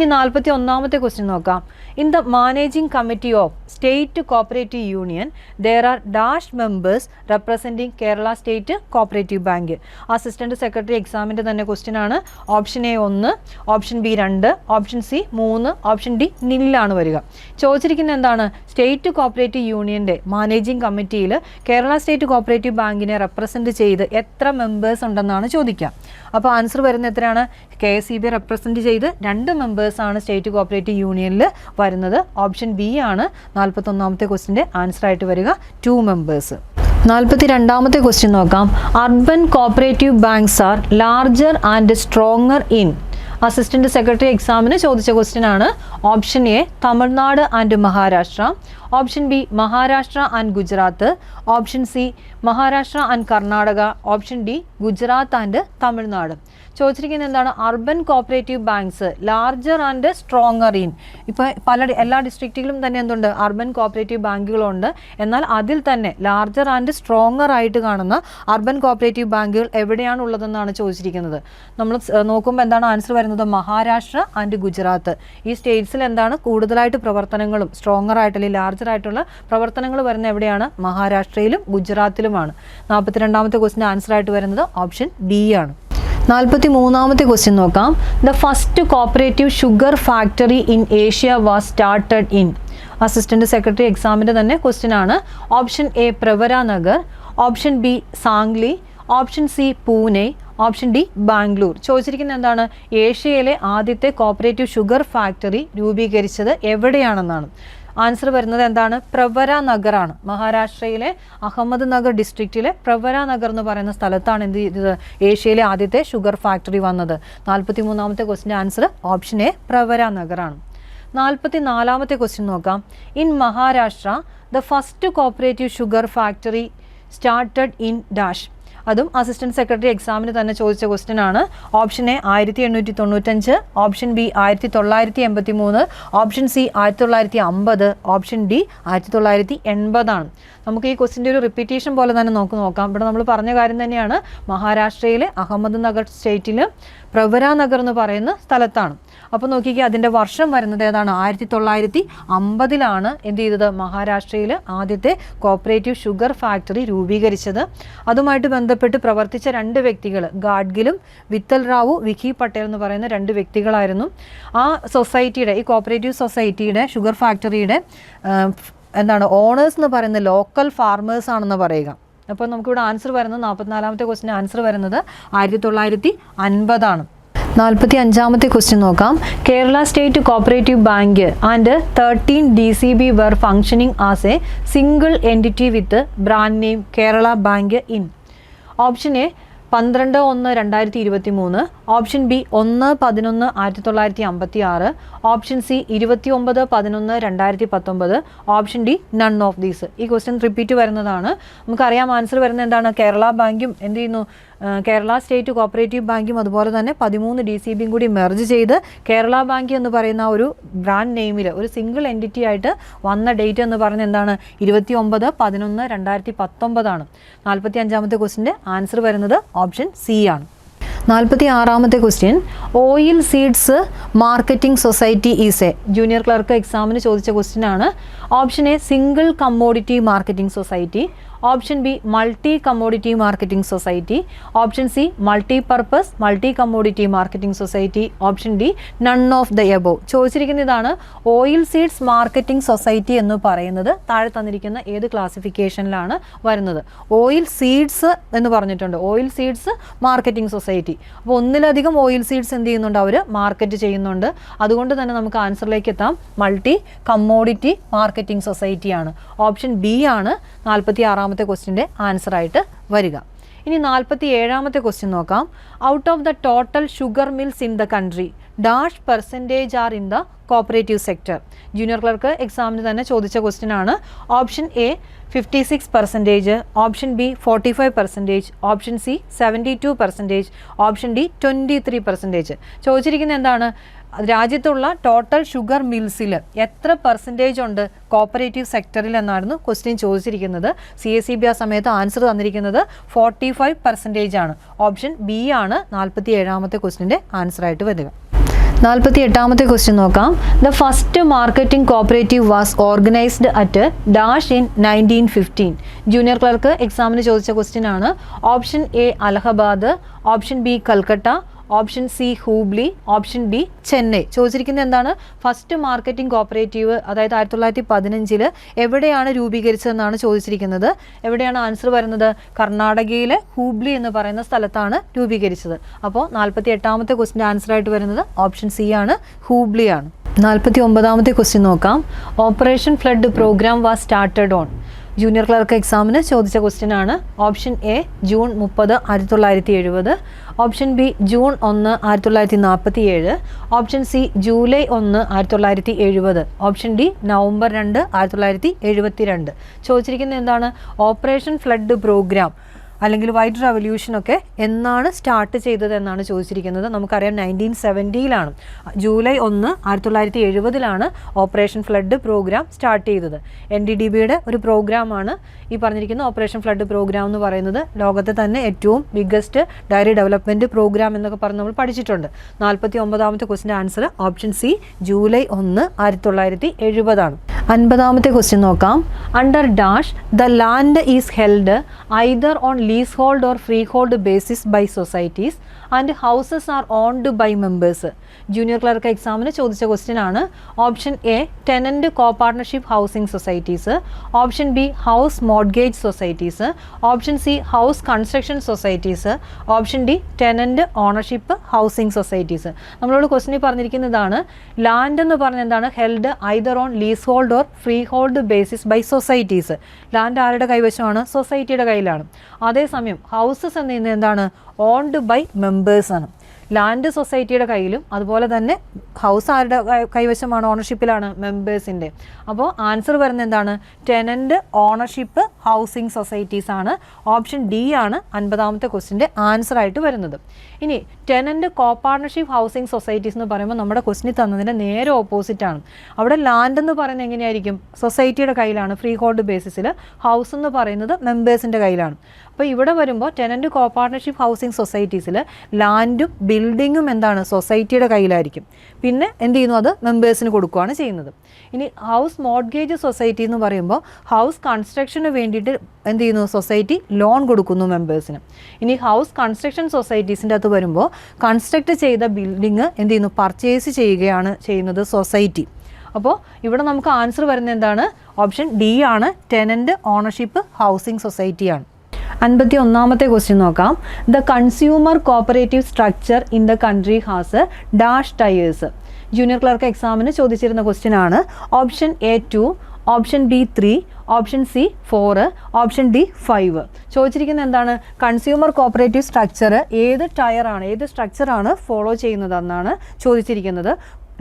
ഇനി നാൽപ്പത്തി ഒന്നാമത്തെ ക്വസ്റ്റ്യൻ നോക്കാം. In the managing committee of state cooperative union there are dash members representing Kerala state cooperative bank assistant secretary എക്സാമിന്റെ തന്നെ question ആണ്. ഓപ്ഷൻ എ ഒന്ന് ഓപ്ഷൻ ബി രണ്ട് ഓപ്ഷൻ സി മൂന്ന് ഓപ്ഷൻ ഡി നില്ലാണ് വരിക. ചോദിച്ചിരിക്കുന്നത് എന്താണ്? സ്റ്റേറ്റ് കോപ്പറേറ്റീവ് യൂണിയന്റെ മാനേജിംഗ് കമ്മിറ്റിയിൽ കേരള സ്റ്റേറ്റ് കോപ്പറേറ്റീവ് ബാങ്കിനെ റെപ്രസെന്റ് ചെയ്ത് എത്ര മെമ്പേഴ്സ് ഉണ്ടെന്നാണ് ചോദിക്കുക. അപ്പോൾ ആൻസർ വരുന്ന എത്രയാണ്? K S C B represent ചെയ്ത് രണ്ട് മെമ്പേഴ്സാണ് സ്റ്റേറ്റ് കോപ്പറേറ്റീവ് യൂണിയനിൽ വരുന്നത്. ഓപ്ഷൻ ബി ആണ് നാൽപ്പത്തൊന്നാമത്തെ ക്വസ്റ്റിന്റെ ആൻസർ ആയിട്ട് വരിക. ടു മെമ്പേഴ്സ് നാൽപ്പത്തി രണ്ടാമത്തെ ക്വസ്റ്റ്യൻ നോക്കാം urban cooperative banks are larger and stronger in assistant secretary എക്സാമിന് ചോദിച്ച ക്വസ്റ്റ്യൻ ആണ്. Option A Tamil Nadu and Maharashtra option B Maharashtra and Gujarat. Option C Maharashtra and Karnataka. Option D Gujarat and Tamil Nadu. ചോദിച്ചിരിക്കുന്നത് എന്താണ്? Urban cooperative banks larger and stronger in. ഇപ്പോൾ പല എല്ലാ ഡിസ്ട്രിക്റ്റിലും തന്നെ എന്തുണ്ട്? അർബൻ കോപ്പറേറ്റീവ് ബാങ്കുകളുണ്ട്. എന്നാൽ അതിൽ തന്നെ ലാർജർ ആൻഡ് സ്ട്രോങ്ങർ ആയിട്ട് കാണുന്ന അർബൻ കോപ്പറേറ്റീവ് ബാങ്കുകൾ എവിടെയാണ് ഉള്ളതെന്നാണ് ചോദിച്ചിരിക്കുന്നത്. നമ്മൾ നോക്കുമ്പോൾ എന്താണ് ആൻസർ വരുന്നത്? മഹാരാഷ്ട്ര ആൻഡ് ഗുജറാത്ത്. ഈ സ്റ്റേറ്റ്സിൽ എന്താണ് കൂടുതലായിട്ട് പ്രവർത്തനങ്ങളും സ്ട്രോങ്ങർ ആയിട്ട് അല്ലെങ്കിൽ ആയിട്ടുള്ള പ്രവർത്തനങ്ങൾ വരുന്ന എവിടെയാണ്? മഹാരാഷ്ട്രയിലും ഗുജറാത്തിലുമാണ്. നാൽപ്പത്തിരണ്ടാമത്തെ ക്വസ്റ്റിന്റെ ആൻസർ ആയിട്ട് വരുന്നത് ഓപ്ഷൻ ഡി ആണ്. നാൽപ്പത്തി മൂന്നാമത്തെ ക്വസ്റ്റ്യൻ നോക്കാം. The first cooperative sugar factory in Asia was started in assistant secretary എക്സാമിന്റെ തന്നെ ക്വസ്റ്റ്യൻ ആണ്. Option A Pravara Nagar option B Sangli option C Pune option D Bangalore ചോദിച്ചിരിക്കുന്നത് എന്താണ്? ഏഷ്യയിലെ ആദ്യത്തെ കോപ്പറേറ്റീവ് ഷുഗർ ഫാക്ടറി രൂപീകരിച്ചത് എവിടെയാണെന്നാണ്. ആൻസർ വരുന്നത് എന്താണ്? പ്രവര നഗറാണ്. മഹാരാഷ്ട്രയിലെ അഹമ്മദ് നഗർ ഡിസ്ട്രിക്റ്റിലെ പ്രവര നഗർ എന്ന് പറയുന്ന സ്ഥലത്താണ് എന്ത് ചെയ്തത്? ഏഷ്യയിലെ ആദ്യത്തെ ഷുഗർ ഫാക്ടറി വന്നത്. നാൽപ്പത്തി മൂന്നാമത്തെ ക്വസ്റ്റിന്റെ ആൻസർ ഓപ്ഷൻ എ പ്രവര നഗറാണ്. നാൽപ്പത്തി നാലാമത്തെ ക്വസ്റ്റ്യൻ നോക്കാം. In Maharashtra the first cooperative sugar factory started in dash അതും അസിസ്റ്റന്റ് സെക്രട്ടറി എക്സാമിന് തന്നെ ചോദിച്ച ക്വസ്റ്റ്യൻ ആണ്. ഓപ്ഷൻ എ ആയിരത്തി എണ്ണൂറ്റി തൊണ്ണൂറ്റഞ്ച് ഓപ്ഷൻ ബി ആയിരത്തി തൊള്ളായിരത്തി എൺപത്തി മൂന്ന് ഓപ്ഷൻ സി ആയിരത്തി തൊള്ളായിരത്തി അമ്പത് ഓപ്ഷൻ ഡി ആയിരത്തി തൊള്ളായിരത്തി എൺപതാണ് നമുക്ക് ഈ ക്വസ്റ്റിന്റെ ഒരു റിപ്പീറ്റേഷൻ പോലെ തന്നെ നമുക്ക് നോക്കാം. ഇവിടെ നമ്മൾ പറഞ്ഞ കാര്യം തന്നെയാണ്. മഹാരാഷ്ട്രയിലെ അഹമ്മദ് നഗർ സ്റ്റേറ്റിൽ പ്രവര നഗർ എന്ന് പറയുന്ന സ്ഥലത്താണ്. അപ്പോൾ നോക്കിക്കേ അതിന്റെ വർഷം വരുന്നത് ഏതാണ്? ആയിരത്തി തൊള്ളായിരത്തി അമ്പതിലാണ് എന്ത് ചെയ്തത് മഹാരാഷ്ട്രയിൽ ആദ്യത്തെ കോപ്പറേറ്റീവ് ഷുഗർ ഫാക്ടറി രൂപീകരിച്ചത്. അതുമായിട്ട് ബന്ധപ്പെട്ട് പ്രവർത്തിച്ച രണ്ട് വ്യക്തികൾ ഗാഡ്ഗിലും വിത്തൽ റാവു വിഖി പട്ടേൽ എന്ന് പറയുന്ന രണ്ട് വ്യക്തികളായിരുന്നു. ആ സൊസൈറ്റിയുടെ ഈ കോപ്പറേറ്റീവ് സൊസൈറ്റിയുടെ ഷുഗർ ഫാക്ടറിയുടെ എന്താണ് ഓണേഴ്സ് എന്ന് പറയുന്ന ലോക്കൽ ഫാർമേഴ്സ് ആണെന്ന് പറയുക. അപ്പോൾ നമുക്കിവിടെ ആൻസർ വരുന്നത് നാൽപ്പത്തിനാലാമത്തെ ക്വസ്റ്റിന് ആൻസർ വരുന്നത് ആയിരത്തി തൊള്ളായിരത്തി അൻപതാണ് നാൽപ്പത്തി അഞ്ചാമത്തെ ക്വസ്റ്റ്യൻ നോക്കാം. Kerala state cooperative bank and thirteen D C B were functioning as a single entity with brand name Kerala bank in. Option A പന്ത്രണ്ട് ഒന്ന് രണ്ടായിരത്തി ഇരുപത്തി മൂന്ന് ഓപ്ഷൻ ബി ഒന്ന് പതിനൊന്ന് ആയിരത്തി തൊള്ളായിരത്തി അമ്പത്തി ആറ് ഓപ്ഷൻ സി ഇരുപത്തി ഒമ്പത് പതിനൊന്ന് രണ്ടായിരത്തി പത്തൊമ്പത് option D none of these ഈ ക്വസ്റ്റ്യൻ റിപ്പീറ്റ് വരുന്നതാണ്. നമുക്കറിയാം ആൻസർ വരുന്നത് എന്താണ്? കേരള ബാങ്കും എന്ത് ചെയ്യുന്നു? കേരള സ്റ്റേറ്റ് കോപ്പറേറ്റീവ് ബാങ്കും അതുപോലെ തന്നെ പതിമൂന്ന് ഡി സി ബിയും കൂടി മെർജ് ചെയ്ത് കേരള ബാങ്ക് എന്ന് പറയുന്ന ഒരു ബ്രാൻഡ് നെയിമിൽ ഒരു സിംഗിൾ എന്റിറ്റി ആയിട്ട് വന്ന ഡേറ്റ് എന്ന് പറയുന്നത് എന്താണ്? ഇരുപത്തി ഒമ്പത് പതിനൊന്ന് രണ്ടായിരത്തി പത്തൊമ്പതാണ് നാൽപ്പത്തി അഞ്ചാമത്തെ ക്വസ്റ്റിന്റെ ആൻസർ വരുന്നത് ഓപ്ഷൻ സി ആണ്. നാൽപ്പത്തി ആറാമത്തെ question oil seeds marketing society is a. Junior clerk എക്സാമിന് ചോദിച്ച ക്വസ്റ്റ്യൻ ആണ്. Option A single commodity marketing society option B multi commodity marketing society option C multi purpose multi commodity marketing society option D none of the above. ചോദിച്ചിരിക്കുന്ന ഇതാണ് oil seeds marketing society എന്ന് പറയുന്നത്. താഴെ തന്നിരിക്കുന്ന ഏത് ക്ലാസിഫിക്കേഷനിലാണ് വരുന്നത്? Oil seeds എന്ന് പറഞ്ഞിട്ടുണ്ട്. Oil seeds marketing society. അപ്പോൾ ഒന്നിലധികം ഓയിൽ സീഡ്സ് എന്ത് ചെയ്യുന്നുണ്ട് അവർ മാർക്കറ്റ് ചെയ്യുന്നുണ്ട്. അതുകൊണ്ട് തന്നെ നമുക്ക് ആൻസറിലേക്ക് എത്താം. മൾട്ടി കമ്മോഡിറ്റി മാർക്കറ്റിംഗ് സൊസൈറ്റിയാണ്. ഓപ്ഷൻ ബി ആണ് നാൽപ്പത്തി ആറാമത്തെ ക്വസ്റ്റിന്റെ ആൻസർ ആയിട്ട് വരിക. ഇനി നാൽപ്പത്തി ഏഴാമത്തെ ക്വസ്റ്റ്യൻ നോക്കാം. Out of the total sugar mills in the country dash percentage are in the cooperative sector junior clerk എക്സാമിന് തന്നെ ചോദിച്ച ക്വസ്റ്റ്യൻ ആണ്. Option A fifty six percentage option B forty five percentage option C seventy two percentage option D twenty three percentage ചോദിച്ചിരിക്കുന്നത് എന്താണ്? രാജ്യത്തുള്ള total sugar മിൽസിൽ എത്ര percentage ഉണ്ട് cooperative സെക്ടറിൽ എന്നായിരുന്നു ക്വസ്റ്റ്യൻ ചോദിച്ചിരിക്കുന്നത്. സി എസ് സി ബി ആ സമയത്ത് ആൻസർ തന്നിരിക്കുന്നത് ഫോർട്ടി ഫൈവ് പെർസെന്റേജ് ആണ്. ഓപ്ഷൻ ബി ആണ് നാൽപ്പത്തി ഏഴാമത്തെ ക്വസ്റ്റിന്റെ ആൻസർ ആയിട്ട് വരിക. നാൽപ്പത്തി എട്ടാമത്തെ ക്വസ്റ്റ്യൻ നോക്കാം the first marketing cooperative was organised at dash in nineteen fifteen junior clerk എക്സാമിന് ചോദിച്ച ക്വസ്റ്റ്യൻ ആണ്. Option A Allahabad option B Calcutta option C Hubli option D Chennai. ചോദിച്ചിരിക്കുന്നത് എന്താണ്? ഫസ്റ്റ് മാർക്കറ്റിംഗ് കോപ്പറേറ്റീവ് അതായത് ആയിരത്തി തൊള്ളായിരത്തി പതിനഞ്ചിൽ എവിടെയാണ് രൂപീകരിച്ചതെന്നാണ് ചോദിച്ചിരിക്കുന്നത്. എവിടെയാണ് ആൻസർ വരുന്നത്? കർണാടകയിലെ ഹൂബ്ലി എന്ന് പറയുന്ന സ്ഥലത്താണ് രൂപീകരിച്ചത്. അപ്പോൾ നാൽപ്പത്തി എട്ടാമത്തെ ക്വസ്റ്റിന്റെ ആൻസർ ആയിട്ട് വരുന്നത് ഓപ്ഷൻ സി ആണ് ഹൂബ്ലി ആണ്. നാൽപ്പത്തി ഒമ്പതാമത്തെ ക്വസ്റ്റ്യൻ നോക്കാം. Operation flood programme was started on. Junior clerk എക്സാമിന് ചോദിച്ച ക്വസ്റ്റ്യൻ ആണ്. ഓപ്ഷൻ എ ജൂൺ മുപ്പത് ആയിരത്തി തൊള്ളായിരത്തി എഴുപത് ഓപ്ഷൻ ബി ജൂൺ ഒന്ന് ആയിരത്തി തൊള്ളായിരത്തി നാൽപ്പത്തി ഏഴ് ഓപ്ഷൻ സി ജൂലൈ ഒന്ന് ആയിരത്തി തൊള്ളായിരത്തി എഴുപത് ഓപ്ഷൻ ഡി നവംബർ രണ്ട് ആയിരത്തി തൊള്ളായിരത്തി എഴുപത്തി രണ്ട് ചോദിച്ചിരിക്കുന്നത് എന്താണ്? ഓപ്പറേഷൻ ഫ്ലഡ് പ്രോഗ്രാം അല്ലെങ്കിൽ വൈറ്റ് റവല്യൂഷൻ ഒക്കെ എന്നാണ് സ്റ്റാർട്ട് ചെയ്തത് എന്നാണ് ചോദിച്ചിരിക്കുന്നത്. നമുക്കറിയാം നയന്റീൻ സെവന്റിയിലാണ്. ജൂലൈ ഒന്ന് ആയിരത്തി തൊള്ളായിരത്തി എഴുപതിലാണ് ഓപ്പറേഷൻ ഫ്ലഡ് പ്രോഗ്രാം സ്റ്റാർട്ട് ചെയ്തത്. എൻ ഡി ഡി ബിയുടെ ഒരു പ്രോഗ്രാമാണ് ഈ പറഞ്ഞിരിക്കുന്ന ഓപ്പറേഷൻ ഫ്ലഡ് പ്രോഗ്രാം എന്ന് പറയുന്നത് ലോകത്തെ തന്നെ ഏറ്റവും ബിഗ്ഗസ്റ്റ് ഡയറി ഡെവലപ്മെന്റ് പ്രോഗ്രാം എന്നൊക്കെ പറഞ്ഞ് നമ്മൾ പഠിച്ചിട്ടുണ്ട്. നാൽപ്പത്തി ഒമ്പതാമത്തെ ക്വസ്റ്റിന്റെ ആൻസർ ഓപ്ഷൻ സി ജൂലൈ ഒന്ന് ആയിരത്തി തൊള്ളായിരത്തി എഴുപതാണ് അൻപതാമത്തെ ക്വസ്റ്റ്യൻ നോക്കാം. Under dash the land is held either on lease hold or free hold basis by societies and houses are owned by members junior clerk എക്സാമിന് ചോദിച്ച ക്വസ്റ്റ്യൻ ആണ്. Option A tenant co partnership housing societies option B house mortgage societies option C house construction societies option D tenant ownership housing societies നമ്മളോട് ക്വസ്റ്റിനിൽ പറഞ്ഞിരിക്കുന്നതാണ് land എന്ന് പറഞ്ഞ എന്താണ്? Held either on lease hold or free hold basis by societies land ആരുടെ കൈവശമാണ്? സൊസൈറ്റിയുടെ കയ്യിലാണ്. അതേസമയം ഹൗസസ് എന്ന് എന്താണ്? ഓൺഡ് ബൈ മെമ്പേഴ്സ് ആണ്. ലാൻഡ് സൊസൈറ്റിയുടെ കയ്യിലും അതുപോലെ തന്നെ ഹൗസ് ആരുടെ കൈവശമാണ്? ഓണർഷിപ്പിലാണ് മെമ്പേഴ്സിന്റെ അപ്പോൾ ആൻസർ വരുന്നത് എന്താണ്? ടെനന്റ് ഓണർഷിപ്പ് ഹൗസിംഗ് സൊസൈറ്റീസ് ആണ്. ഓപ്ഷൻ ഡി ആണ് അൻപതാമത്തെ ക്വസ്റ്റിന്റെ ആൻസർ ആയിട്ട് വരുന്നത്. ഇനി tenant co partnership housing societies എന്ന് പറയുമ്പോൾ നമ്മുടെ ക്വസ്റ്റിനിൽ തന്നതിന്റെ നേരെ ഓപ്പോസിറ്റ് ആണ്. അവിടെ ലാൻഡ് എന്ന് പറയുന്നത് എങ്ങനെയായിരിക്കും? സൊസൈറ്റിയുടെ കയ്യിലാണ്. ഫ്രീ ഹോൾഡ് ബേസിസിൽ ഹൗസ് എന്ന് പറയുന്നത് മെമ്പേഴ്സിന്റെ കയ്യിലാണ്. അപ്പോൾ ഇവിടെ വരുമ്പോൾ ടെനന്റ് കോ പാർട്ണർഷിപ്പ് ഹൗസിംഗ് സൊസൈറ്റീസിൽ ലാൻഡും ബിൽഡിങ്ങും എന്താണ് സൊസൈറ്റിയുടെ കയ്യിലായിരിക്കും. പിന്നെ എന്ത് ചെയ്യുന്നു അത് മെമ്പേഴ്സിന് കൊടുക്കുകയാണ് ചെയ്യുന്നത്. ഇനി ഹൗസ് മോഡ്ഗേജ് സൊസൈറ്റി എന്ന് പറയുമ്പോൾ ഹൗസ് കൺസ്ട്രക്ഷന് വേണ്ടിയിട്ട് എന്ത് ചെയ്യുന്നു സൊസൈറ്റി ലോൺ കൊടുക്കുന്നു മെമ്പേഴ്സിന് ഇനി ഹൗസ് കൺസ്ട്രക്ഷൻ സൊസൈറ്റീസിന്റെ അകത്ത് വരുമ്പോൾ കൺസ്ട്രക്ട് ചെയ്ത ബിൽഡിങ് എന്ത് ചെയ്യുന്നു പർച്ചേസ് ചെയ്യുകയാണ് ചെയ്യുന്നത് സൊസൈറ്റി അപ്പോൾ ഇവിടെ നമുക്ക് ആൻസർ വരുന്നത് എന്താണ്? ഓപ്ഷൻ ഡി ആണ്. ടെനന്റ് ഓണർഷിപ്പ് ഹൗസിംഗ് സൊസൈറ്റിയാണ് അൻപത്തി ഒന്നാമത്തെ ക്വസ്റ്റ്യൻ നോക്കാം the consumer cooperative structure in the country has dash tiers junior clerk എക്സാമിന് ചോദിച്ചിരുന്ന ക്വസ്റ്റ്യൻ ആണ്. Option A two option B three option C four option D five ചോദിച്ചിരിക്കുന്നത് എന്താണ്? കൺസ്യൂമർ കോപ്പറേറ്റീവ് സ്ട്രക്ചർ ഏത് ടയറാണ് ഏത് സ്ട്രക്ചറാണ് ഫോളോ ചെയ്യുന്നതെന്നാണ് ചോദിച്ചിരിക്കുന്നത്.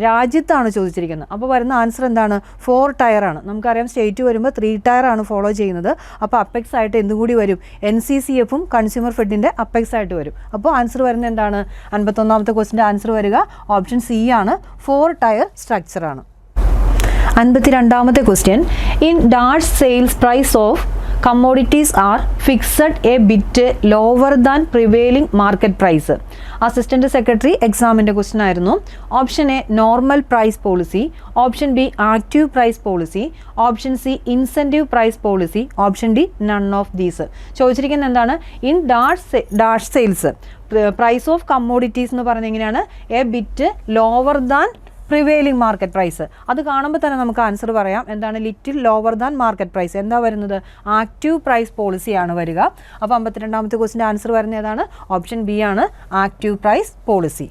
രാജ്യത്താണ് ചോദിച്ചിരിക്കുന്നത്. അപ്പോൾ വരുന്ന ആൻസർ എന്താണ്? ഫോർ ടയറാണ് നമുക്കറിയാം സ്റ്റേറ്റ് വരുമ്പോൾ ത്രീ ടയറാണ് ഫോളോ ചെയ്യുന്നത്. അപ്പോൾ അപ്പെക്സ് ആയിട്ട് എന്തുകൂടി വരും? എൻ സി സി എഫും കൺസ്യൂമർ ഫെഡിന്റെ അപ്പെക്സ് ആയിട്ട് വരും. അപ്പോൾ ആൻസർ വരുന്നത് എന്താണ്? അൻപത്തൊന്നാമത്തെ ക്വസ്റ്റിന്റെ ആൻസർ വരിക. ഓപ്ഷൻ സി ആണ്. ഫോർ ടയർ സ്ട്രക്ചറാണ് അൻപത്തി രണ്ടാമത്തെ question in dash sales price of commodities are fixed a bit lower than prevailing market price assistant secretary എക്സാമിന്റെ ക്വസ്റ്റൻ ആയിരുന്നു. Option A normal price policy option B active price policy option C incentive price policy option D none of these ചോദിച്ചിരിക്കുന്നത് എന്താണ്? In dash dash sales price of commodities എന്ന് പറഞ്ഞെങ്ങനെയാണ് a bit lower than prevailing market price അത് കാണുമ്പോൾ തന്നെ നമുക്ക് answer പറയാം. എന്താണ് little lower than market price എന്താ വരുന്നത്? ആക്റ്റീവ് പ്രൈസ് പോളിസിയാണ് വരിക. അപ്പോൾ അമ്പത്തിരണ്ടാമത്തെ ക്വസ്റ്റിന്റെ ആൻസർ വരുന്ന ഏതാണ്? ഓപ്ഷൻ ബി ആണ് ആക്റ്റീവ് പ്രൈസ് പോളിസി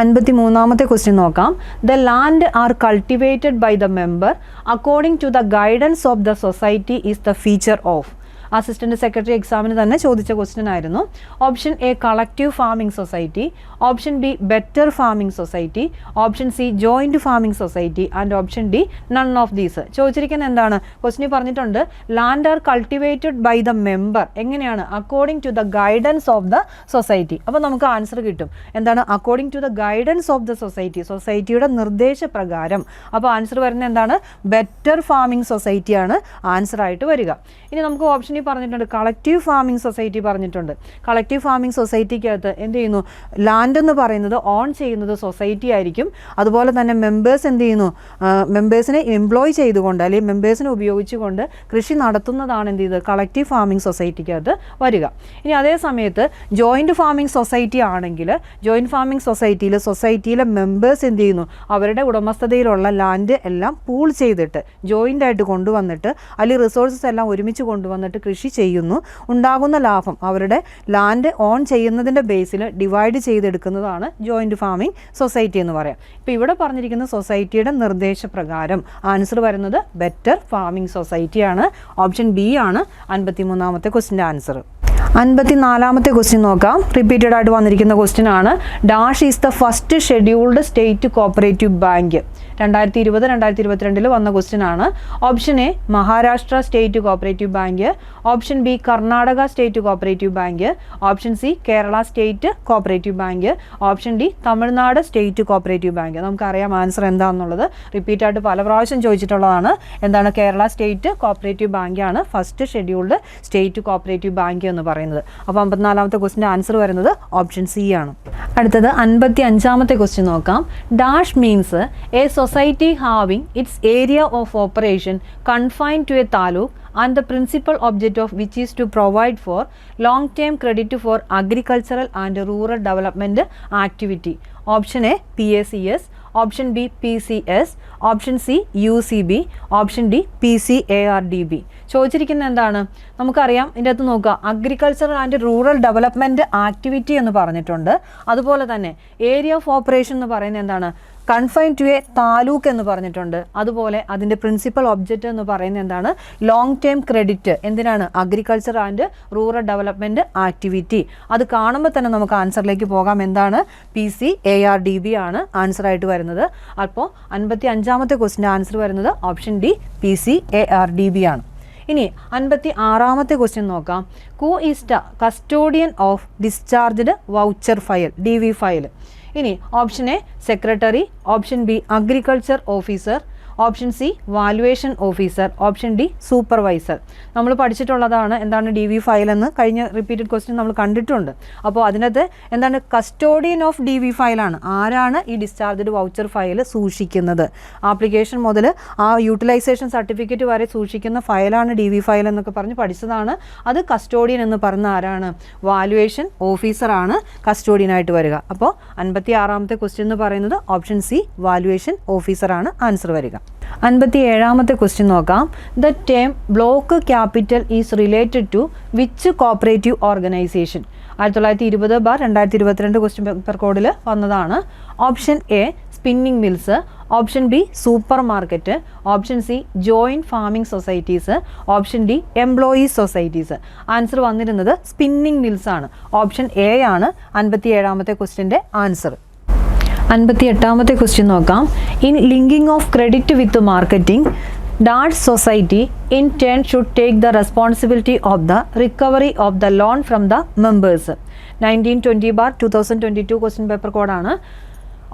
അൻപത്തി മൂന്നാമത്തെ ക്വസ്റ്റ്യൻ നോക്കാം. The land are cultivated by the member according to the guidance of the society is the feature of assistant secretary എക്സാമിന് തന്നെ ചോദിച്ച ക്വസ്റ്റ്യൻ ആയിരുന്നു. Option A collective farming society option B better farming society option C joint farming society and option D none of these ചോദിച്ചിരിക്കുന്ന എന്താണ്? Question പറഞ്ഞിട്ടുണ്ട് land are cultivated by the member എങ്ങനെയാണ്? According to the guidance of the society അപ്പോൾ നമുക്ക് answer കിട്ടും. എന്താണ്? According to the guidance of the society സൊസൈറ്റിയുടെ നിർദ്ദേശപ്രകാരം. അപ്പോൾ ആൻസർ വരുന്നത് എന്താണ്? ബെറ്റർ ഫാമിംഗ് സൊസൈറ്റിയാണ് ആൻസർ ആയിട്ട് വരിക. ഇനി നമുക്ക് ഓപ്ഷൻ ഓപ്ഷനിൽ പറഞ്ഞിട്ടുണ്ട് കളക്റ്റീവ് ഫാമിംഗ് സൊസൈറ്റി പറഞ്ഞിട്ടുണ്ട്. കളക്റ്റീവ് ഫാമിംഗ് സൊസൈറ്റിക്കകത്ത് എന്ത് ചെയ്യുന്നു? ലാൻഡ് എന്ന് പറയുന്നത് ഓൺ ചെയ്യുന്നത് സൊസൈറ്റി ആയിരിക്കും. അതുപോലെ തന്നെ മെമ്പേഴ്സ് എന്ത് ചെയ്യുന്നു? മെമ്പേഴ്സിനെ എംപ്ലോയ് ചെയ്തുകൊണ്ട് അല്ലെങ്കിൽ മെമ്പേഴ്സിനെ ഉപയോഗിച്ചുകൊണ്ട് കൃഷി നടത്തുന്നതാണ് എന്ത് ചെയ്തത് കളക്റ്റീവ് ഫാമിംഗ് സൊസൈറ്റിക്കകത്ത് വരിക. ഇനി അതേ സമയത്ത് ജോയിന്റ് ഫാമിംഗ് സൊസൈറ്റി ആണെങ്കിൽ ജോയിന്റ് ഫാമിംഗ് സൊസൈറ്റിയിൽ സൊസൈറ്റിയിലെ മെമ്പേഴ്സ് എന്ത് ചെയ്യുന്നു? അവരുടെ ഉടമസ്ഥതയിലുള്ള ലാൻഡ് എല്ലാം പൂൾ ചെയ്തിട്ട് ജോയിന്റ് ആയിട്ട് കൊണ്ടുവന്നിട്ട് അല്ലെങ്കിൽ റിസോഴ്സസ് എല്ലാം ഒരുമിച്ച് കൊണ്ടുവന്നിട്ട് കൃഷി ചെയ്യുന്നു. ഉണ്ടാകുന്ന ലാഭം അവരുടെ ലാൻഡ് ഓൺ ചെയ്യുന്നതിന്റെ ബേസിൽ ഡിവൈഡ് ചെയ്തെടുക്കുന്നതാണ് ജോയിന്റ് ഫാമിംഗ് സൊസൈറ്റി എന്ന് പറയാം. ഇപ്പോൾ ഇവിടെ പറഞ്ഞിരിക്കുന്ന സൊസൈറ്റിയുടെ നിർദ്ദേശപ്രകാരം ആൻസർ വരുന്നത് ബെറ്റർ ഫാമിംഗ് സൊസൈറ്റിയാണ് ഓപ്ഷൻ ബി ആണ് അൻപത്തി മൂന്നാമത്തെ ക്വസ്റ്റിന്റെ ആൻസർ അൻപത്തിനാലാമത്തെ ക്വസ്റ്റ്യൻ നോക്കാം. റിപ്പീറ്റഡ് ആയിട്ട് വന്നിരിക്കുന്ന ക്വസ്റ്റ്യൻ ആണ്. Dash is the first scheduled state cooperative bank രണ്ടായിരത്തി ഇരുപത് രണ്ടായിരത്തി ഇരുപത്തിരണ്ടിൽ വന്ന ക്വസ്റ്റ്യൻ ആണ് option A Maharashtra state cooperative bank. Option B Karnataka state cooperative bank. Option C Kerala state cooperative bank. Option D Tamil Nadu state cooperative bank. നമുക്കറിയാം answer എന്താണെന്നുള്ളത് repeat ആയിട്ട് പല പ്രാവശ്യം ചോദിച്ചിട്ടുള്ളതാണ്. എന്താണ് കേരള സ്റ്റേറ്റ് കോപ്പറേറ്റീവ് ബാങ്കാണ് first scheduled state cooperative bank എന്ന് പറയുന്നത്. അപ്പോൾ അമ്പത്തിനാലാമത്തെ ക്വസ്റ്റിന്റെ ആൻസർ വരുന്നത് ഓപ്ഷൻ സി ആണ്. അടുത്തത് അൻപത്തി അഞ്ചാമത്തെ ക്വസ്റ്റ്യൻ നോക്കാം. Dash means a society having its area of operation confined to a taluk and the principal object of which is to provide for long term credit for agricultural and rural development activity. Option A PACS, option B PCS, option C UCB, option D PCARDB. ചോദിച്ചിരിക്കുന്നത് എന്താണ് നമുക്കറിയാം ഇതിന്റെ അകത്ത് നോക്കുക agricultural and rural development activity എന്ന് പറഞ്ഞിട്ടുണ്ട് അതുപോലെ തന്നെ ഏരിയ ഓഫ് ഓപ്പറേഷൻ എന്ന് പറയുന്നത് എന്താണ് കൺഫൈൻ ടു എ താലൂക്ക് എന്ന് പറഞ്ഞിട്ടുണ്ട്. അതുപോലെ അതിന്റെ പ്രിൻസിപ്പൽ ഒബ്ജക്റ്റ് എന്ന് പറയുന്നത് എന്താണ്? ലോങ് ടേം ക്രെഡിറ്റ് എന്തിനാണ്? Agriculture and rural development activity അത് കാണുമ്പോൾ തന്നെ നമുക്ക് ആൻസറിലേക്ക് പോകാം. എന്താണ്? P C A R D B ആണ് ആൻസർ ആയിട്ട് വരുന്നത്. അപ്പോൾ അൻപത്തി അഞ്ചാമത്തെ ക്വസ്റ്റിന്റെ ആൻസർ വരുന്നത് option D P C A R D B ആണ്. ഇനി അൻപത്തി ആറാമത്തെ ക്വസ്റ്റ്യൻ നോക്കാം who is the custodian of discharged voucher file D V file ഇനി option A secretary option B agriculture officer option C valuation officer option D supervisor. നമ്മൾ പഠിച്ചിട്ടുള്ളതാണ് എന്താണ് D V file എന്ന്. കഴിഞ്ഞ റിപ്പീറ്റഡ് ക്വസ്റ്റ്യൻ നമ്മൾ കണ്ടിട്ടുണ്ട്. അപ്പോൾ അതിനകത്ത് എന്താണ് കസ്റ്റോഡിയൻ ഓഫ് ഡി വി ഫയലാണ് ആരാണ് ഈ ഡിസ്ചാർജ്ഡ് വൗച്ചർ ഫയൽ സൂക്ഷിക്കുന്നത്? ആപ്ലിക്കേഷൻ മുതൽ ആ യൂട്ടിലൈസേഷൻ സർട്ടിഫിക്കറ്റ് വരെ സൂക്ഷിക്കുന്ന ഫയലാണ് ഡി വി ഫയൽ എന്നൊക്കെ പറഞ്ഞ് പഠിച്ചതാണ്. അത് കസ്റ്റോഡിയൻ എന്ന് പറഞ്ഞ ആരാണ്? വാലുവേഷൻ ഓഫീസറാണ് കസ്റ്റോഡിയനായിട്ട് വരിക. അപ്പോൾ അൻപത്തി ആറാമത്തെ ക്വസ്റ്റ്യൻ എന്ന് പറയുന്നത് ഓപ്ഷൻ സി വാലുവേഷൻ ഓഫീസറാണ് ആൻസർ വരിക. അൻപത്തി ഏഴാമത്തെ ക്വസ്റ്റ്യൻ നോക്കാം. The term block capital is related to which cooperative organisation ആയിരത്തി തൊള്ളായിരത്തി ഇരുപത് ബാർ രണ്ടായിരത്തി ഇരുപത്തിരണ്ട് ക്വസ്റ്റ്യൻ പേപ്പർ കോഡിൽ വന്നതാണ്. Option A spinning mills option B super market option C joint farming societies option D employees societies answer വന്നിരുന്നത് spinning mills ആണ്. Option A ആണ് അൻപത്തി ഏഴാമത്തെ ക്വസ്റ്റ്യന്റെ ആൻസർ അൻപത്തി എട്ടാമത്തെ ക്വസ്റ്റ്യൻ നോക്കാം. In linking of credit with marketing dart society in turn should take the responsibility of the recovery of the loan from the members nineteen twenty bar two thousand twenty two question paper കോഡാണ്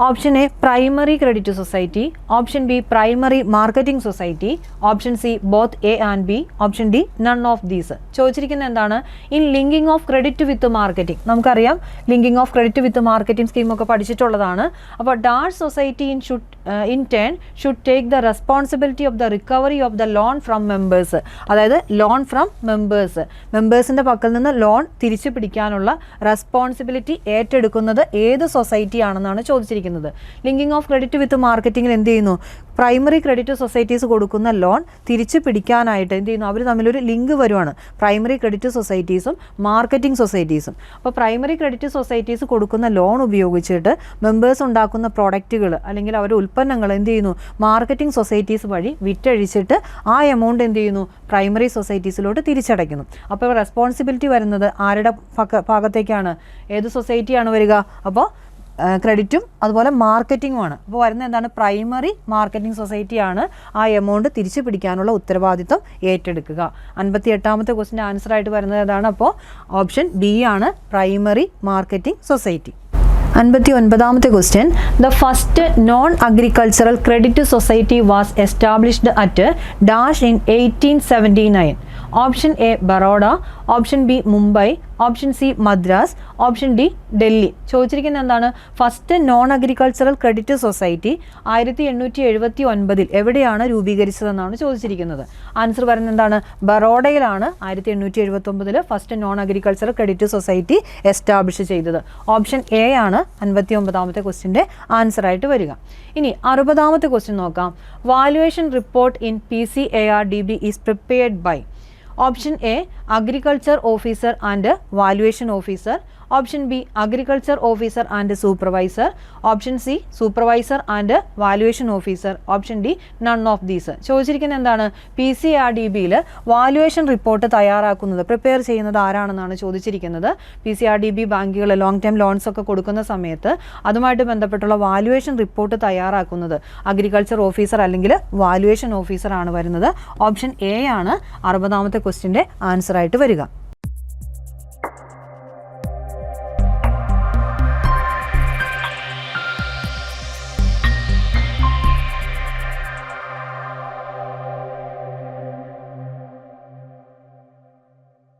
option A primary credit society option B primary marketing society option C both A and B option D none of these. ചോദിച്ചിരിക്കുന്നത് എന്താണ്? In linking of credit with marketing. നമുക്കറിയാം linking of credit with marketing സ്കീമൊക്കെ പഠിച്ചിട്ടുള്ളതാണ്. അപ്പോൾ dart society in should in turn should take the responsibility of the recovery of the loan from members അതായത് loan from members മെമ്പേഴ്സിന്റെ പക്കൽ നിന്ന് loan തിരിച്ചു പിടിക്കാനുള്ള responsibility ഏറ്റെടുക്കുന്നത് ഏത് സൊസൈറ്റി ആണെന്നാണ് ചോദിച്ചിരിക്കുന്നത്. ലിങ്കിങ് ഓഫ് ക്രെഡിറ്റ് വിത്ത് മാർക്കറ്റിംഗിൽ എന്ത് ചെയ്യുന്നു? പ്രൈമറി ക്രെഡിറ്റ് സൊസൈറ്റീസ് കൊടുക്കുന്ന ലോൺ തിരിച്ചു പിടിക്കാനായിട്ട് എന്ത് ചെയ്യുന്നു? അവർ തമ്മിലൊരു ലിങ്ക് വരുവാണ്. പ്രൈമറി ക്രെഡിറ്റ് സൊസൈറ്റീസും മാർക്കറ്റിംഗ് സൊസൈറ്റീസും അപ്പോൾ പ്രൈമറി ക്രെഡിറ്റ് സൊസൈറ്റീസ് കൊടുക്കുന്ന ലോൺ ഉപയോഗിച്ചിട്ട് മെമ്പേഴ്സ് ഉണ്ടാക്കുന്ന പ്രോഡക്റ്റുകൾ അല്ലെങ്കിൽ അവരുടെ ഉൽപ്പന്നങ്ങൾ എന്ത് ചെയ്യുന്നു? മാർക്കറ്റിംഗ് സൊസൈറ്റീസ് വഴി വിറ്റഴിച്ചിട്ട് ആ എമൗണ്ട് എന്ത് ചെയ്യുന്നു? പ്രൈമറി സൊസൈറ്റീസിലോട്ട് തിരിച്ചടയ്ക്കുന്നു. അപ്പോൾ റെസ്പോൺസിബിലിറ്റി വരുന്നത് ആരുടെ ഭാഗത്തേക്കാണ്? ഏത് സൊസൈറ്റിയാണ് വരിക? അപ്പോൾ ക്രെഡിറ്റും അതുപോലെ മാർക്കറ്റിങ്ങുമാണ് അപ്പോൾ വരുന്ന എന്താണ്? പ്രൈമറി മാർക്കറ്റിംഗ് സൊസൈറ്റിയാണ് ആ എമൗണ്ട് തിരിച്ചു പിടിക്കാനുള്ള ഉത്തരവാദിത്വം ഏറ്റെടുക്കുക. അൻപത്തി എട്ടാമത്തെ ക്വസ്റ്റിന്റെ ആൻസർ ആയിട്ട് വരുന്നത് ഏതാണ്? അപ്പോൾ ഓപ്ഷൻ ബി ആണ് പ്രൈമറി മാർക്കറ്റിംഗ് സൊസൈറ്റി അൻപത്തി ഒൻപതാമത്തെ question the first non agricultural credit society was established at dash in eighteen seventy nine option A Baroda option B Mumbai option C Madras option D Delhi ചോദിച്ചിരിക്കുന്നത് എന്താണ്? First non agricultural credit society ആയിരത്തി എണ്ണൂറ്റി എഴുപത്തി ഒൻപതിൽ എവിടെയാണ് രൂപീകരിച്ചതെന്നാണ് ചോദിച്ചിരിക്കുന്നത്. Answer പറയുന്നത് എന്താണ്? ബറോഡയിലാണ് ആയിരത്തി എണ്ണൂറ്റി എഴുപത്തി ഒമ്പതിൽ first non agricultural credit society establish ചെയ്തത്. ഓപ്ഷൻ എ ആണ് അൻപത്തി ഒമ്പതാമത്തെ ക്വസ്റ്റിന്റെ ആൻസർ ആയിട്ട് വരിക. ഇനി അറുപതാമത്തെ ക്വസ്റ്റ്യൻ നോക്കാം. Valuation report in P C A R D B is prepared by option A agriculture officer and valuation officer option B agriculture officer and supervisor. Option C supervisor and valuation officer. Option D none of these ചോദിച്ചിരിക്കുന്നത് എന്താണ്? P C R D ബിയിൽ valuation report തയ്യാറാക്കുന്നത് prepare ചെയ്യുന്നത് ആരാണെന്നാണ് ചോദിച്ചിരിക്കുന്നത്. P C R D B ബാങ്കുകൾ long time loans ഒക്കെ കൊടുക്കുന്ന സമയത്ത് അതുമായിട്ട് ബന്ധപ്പെട്ടുള്ള വാലുവേഷൻ റിപ്പോർട്ട് തയ്യാറാക്കുന്നത് അഗ്രികൾച്ചർ ഓഫീസർ അല്ലെങ്കിൽ വാലുവേഷൻ ഓഫീസർ ആണ് വരുന്നത്. ഓപ്ഷൻ എ ആണ് അറുപതാമത്തെ ക്വസ്റ്റിന്റെ ആൻസർ ആയിട്ട് വരിക.